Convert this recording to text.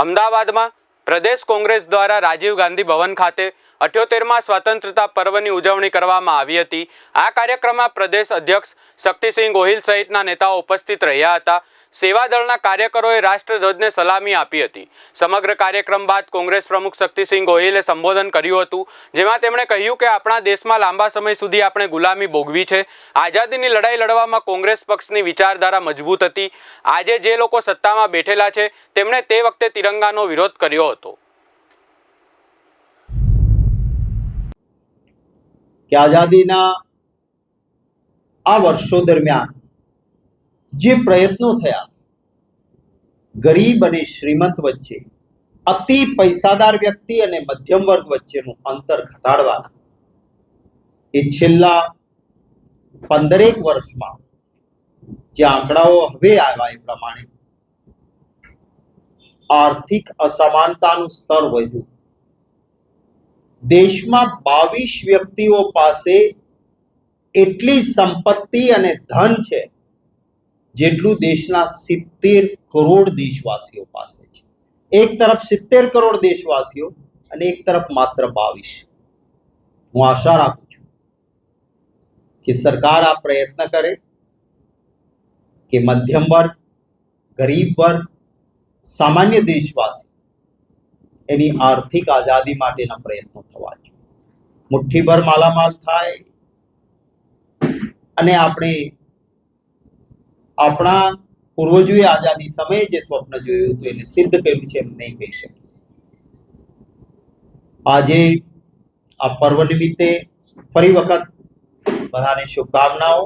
અમદાવાદમાં પ્રદેશ કોંગ્રેસ દ્વારા રાજીવ ગાંધી ભવન ખાતે અઠ્યોતેરમાં સ્વતંત્રતા પર્વની ઉજવણી કરવામાં આવી હતી. આ કાર્યક્રમમાં પ્રદેશ અધ્યક્ષ શક્તિસિંહ ગોહિલ સહિતના નેતાઓ ઉપસ્થિત રહ્યા હતા. સેવાદળના કાર્યકરોએ રાષ્ટ્રધ્વજને સલામી આપી હતી. સમગ્ર કાર્યક્રમ બાદ કોંગ્રેસ પ્રમુખ શક્તિસિંહ ગોહિલે સંબોધન કર્યું હતું, જેમાં તેમણે કહ્યું કે આપણા દેશમાં લાંબા સમય સુધી આપણે ગુલામી ભોગવી છે. આઝાદીની લડાઈ લડવામાં કોંગ્રેસ પક્ષની વિચારધારા મજબૂત હતી. આજે જે લોકો સત્તામાં બેઠેલા છે, તેમણે તે વખતે તિરંગાનો વિરોધ કર્યો હતો. કે આઝાદીના આ વર્ષો દરમિયાન જે પ્રયત્નો થયા, ગરીબ અને શ્રીમંત વચ્ચે, અતિ પૈસાદાર વ્યક્તિ અને મધ્યમ વર્ગ વચ્ચેનું અંતર ઘટાડવાના, એ છેલ્લા પંદરેક વર્ષમાં જે આંકડાઓ હવે આવ્યા એ પ્રમાણે, આર્થિક અસમાનતાનું સ્તર વધ્યું. દેશમાં બાવીસ વ્યક્તિઓ પાસે એટલી સંપત્તિ અને ધન છે જેટલું દેશના સિત્તેર કરોડ દેશવાસીઓ પાસે છે. એક તરફ સિત્તેર કરોડ દેશવાસીઓ અને એક તરફ માત્ર બાવીસ. હું આશા રાખું છું કે સરકાર આ પ્રયત્ન કરે, કે મધ્યમ વર્ગ, ગરીબ વર્ગ, સામાન્ય દેશવાસી એની આર્થિક આઝાદી માટેના પ્રયત્નો થવા જોઈએ. મુઠ્ઠીભર માલામાલ થાય અને આપણે આપણા પૂર્વજોએ આઝાદી સમયે જે સ્વપ્ન જોયું હતું એને સિદ્ધ કર્યું છે એમ નહીં કહી શકીએ. આજે આ પર્વ નિમિત્તે ફરી વખત બધાને શુભકામનાઓ.